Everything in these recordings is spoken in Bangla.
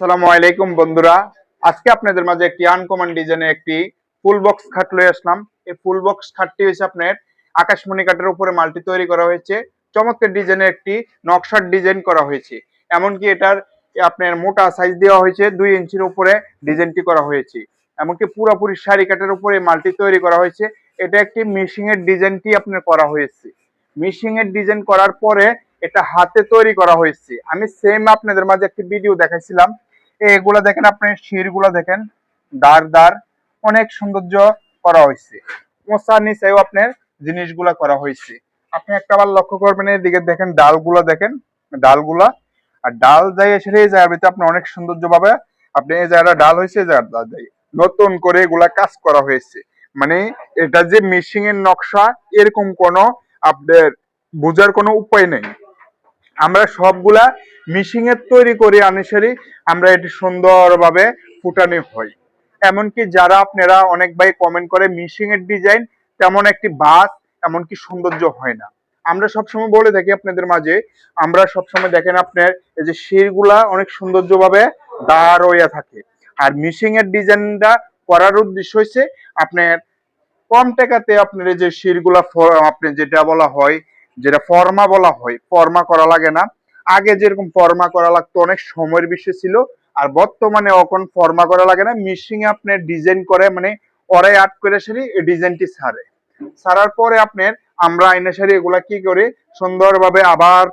আসসালামু আলাইকুম বন্ধুরা। আজকে আপনাদের মাঝে একটি আনকমন ডিজাইনের একটি ফুল বক্স খাট লয়ে আসলাম। এই ফুল বক্স খাটটি হয়েছে আপনার আকাশমণি কাঠের উপরে মাল্টি তৈরি করা হয়েছে। চমৎকার ডিজাইনের একটি নকশার ডিজাইন করা হয়েছে। এমনকি এটার আপনার মোটা সাইজ দেওয়া হয়েছে, দুই ইঞ্চির উপরে ডিজাইনটি করা হয়েছে। এমনকি পুরোপুরি শাড়ি কাঠের উপরে মাল্টি তৈরি করা হয়েছে। এটা একটি মিশিং এর ডিজাইনটি আপনার করা হয়েছে। মিশিং এর ডিজাইন করার পরে এটা হাতে তৈরি করা হয়েছে। আমি সেম আপনাদের মাঝে একটি ভিডিও দেখাইছিলাম। এগুলা দেখেন আপনি, শিরগুলা দেখেন, দার দাঁড় অনেক সৌন্দর্য করা হয়েছে। মোসার নিচেও আপনার জিনিসগুলা করা হয়েছে। আপনি একটা আবার লক্ষ্য করবেন, এদিকে দেখেন ডালগুলা দেখেন, ডালগুলা। আর ডাল যাই এসে এই জায়গাতে আপনি অনেক সৌন্দর্য পাবে আপনি এই জায়গাটা ডাল হয়েছে, এই জায়গাটা নতুন করে এগুলা কাজ করা হয়েছে। মানে এটা যে মিশিং এর নকশা, এরকম কোনো আপনার বোঝার কোনো উপায় নেই। আমরা সবগুলা মিশিং এর তৈরি করে আনুসারি আমরা এটি সুন্দরভাবে ফুটানো হয় এমনকি যারা আপনারা অনেক ভাই কমেন্ট করে মিশিং এর ডিজাইন তেমন একটি বাস, এমনকি সৌন্দর্য হয় না। আমরা সবসময় বলে থাকি আপনাদের মাঝে, আমরা সবসময় দেখেন আপনার এই যে শিরগুলা অনেক সৌন্দর্যভাবে দাঁড় হইয়া থাকে। আর মিশিং এর ডিজাইনটা করার উদ্দেশ্য হচ্ছে আপনার কম টাকাতে আপনার যে শিরগুলা আপনি যেটা বলা হয়, যেটা ফর্মা বলা হয় ফর্মা করা লাগে না। আগে যেরকম ফর্মা করা লাগতো, অনেক সময়ের বিষয় ছিল। আর বর্তমানে এখন ফর্মা করা লাগে না মিশিং এ আপনি ডিজাইন করে মানে ওরাই আর্ট করে সারি ডিজাইনটি সারে। সারার পরে আপনার আমরা আইনা সারি, এগুলা কি করে? সুন্দরভাবে আবার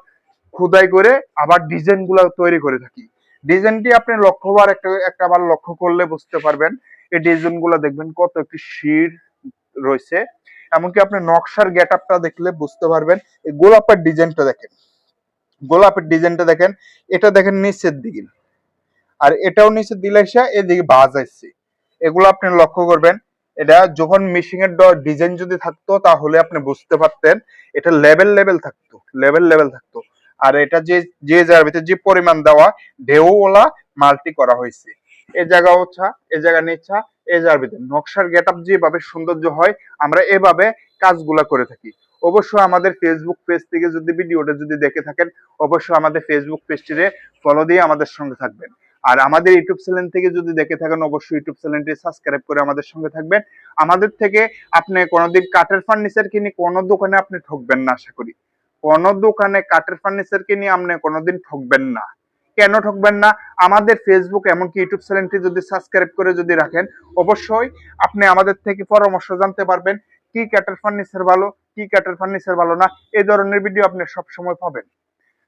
খুদাই করে আবার ডিজাইনগুলা তৈরি করে থাকি। ডিজাইনটি আপনি লক্ষ্যবার একটা একটা বার লক্ষ্য করলে বুঝতে পারবেন, এই ডিজাইনগুলা দেখবেন কত একটি শির রয়েছে। এমনকি আপনি নকশার গেট আপটা দেখলে বুঝতে পারবেন, এই গোলাপের ডিজাইনটা দেখেন। গোলাপের ডিজাইনটা দেখেন, এটা দেখেন নিচের দিকে। আর এটাও নিচের দিলে এদিকে বাজ আসছে। এগুলো আপনি লক্ষ্য করবেন, এটা যখন মিশিং এর ডিজাইন যদি থাকতো, তাহলে আপনি বুঝতে পারতেন, এটা লেভেল লেভেল থাকতো লেভেল লেভেল থাকতো। আর এটা যে যে যার ভিতরে যে পরিমাণ দেওয়া ঢেউওয়ালা মাল্টি করা হয়েছে। এ জায়গা হচ্ছে, এ জায়গা নিচ্ছা এ যার ভিতরে। নকশার গেট আপ যেভাবে সৌন্দর্য হয়, আমরা এভাবে কাজগুলা করে থাকি। অবশ্যই আমাদের ফেসবুক পেজ থেকে যদি ভিডিওটা যদি দেখে থাকেন, অবশ্যই আমাদের ফেসবুক পেজটিতে ফলো দিয়ে আমাদের সঙ্গে থাকবেন। আর আমাদের ইউটিউব চ্যানেল থেকে যদি দেখে থাকেন, অবশ্যই ইউটিউব চ্যানেলটি সাবস্ক্রাইব করে আমাদের সঙ্গে থাকবেন। আমাদের থেকে আপনি কোনোদিন কাঠের ফার্নিচার কিনে কোনো দোকানে আপনি ঠকবেন না, আশা করি। কোনো দোকানে কাঠের ফার্নিচার কিনে আপনি কোনোদিন ঠকবেন না। কেন ঠকবেন না? আমাদের ফেসবুক এমনকি ইউটিউব চ্যানেলটি যদি সাবস্ক্রাইব করে যদি রাখেন, অবশ্যই আপনি আমাদের থেকে পরামর্শ জানতে পারবেন, কি ক্যাটার ফার্নিচার ভালো কি ক্যাটার ফার্নিচার ভালো না, এই ধরনের ভিডিও আপনি সব সময় পাবেন।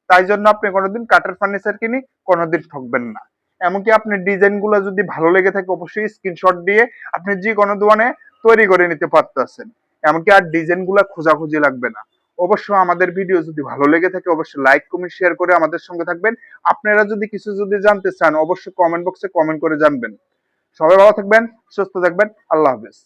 তাই জন্য আপনি কোনোদিন কাঠের ফার্নিচার কিনি, কোনোদিন ঠকবেন না। এমনকি আপনি ডিজাইনগুলো যদি ভালো লেগে থাকে, অবশ্যই স্ক্রিনশট দিয়ে আপনি যে কোনো দোকানে তৈরি করে নিতে পারতেছেন। এমনকি আর ডিজাইনগুলা খোঁজাখুঁজি লাগবে না। অবশ্যই আমাদের ভিডিও যদি ভালো লেগে থাকে, অবশ্যই লাইক কমেন্ট শেয়ার করে আমাদের সঙ্গে থাকবেন। আপনারা যদি কিছু যদি জানতে চান, অবশ্যই কমেন্ট বক্সে কমেন্ট করে জানবেন। সবাই ভালো থাকবেন, সুস্থ থাকবেন, আল্লাহ হাফেজ।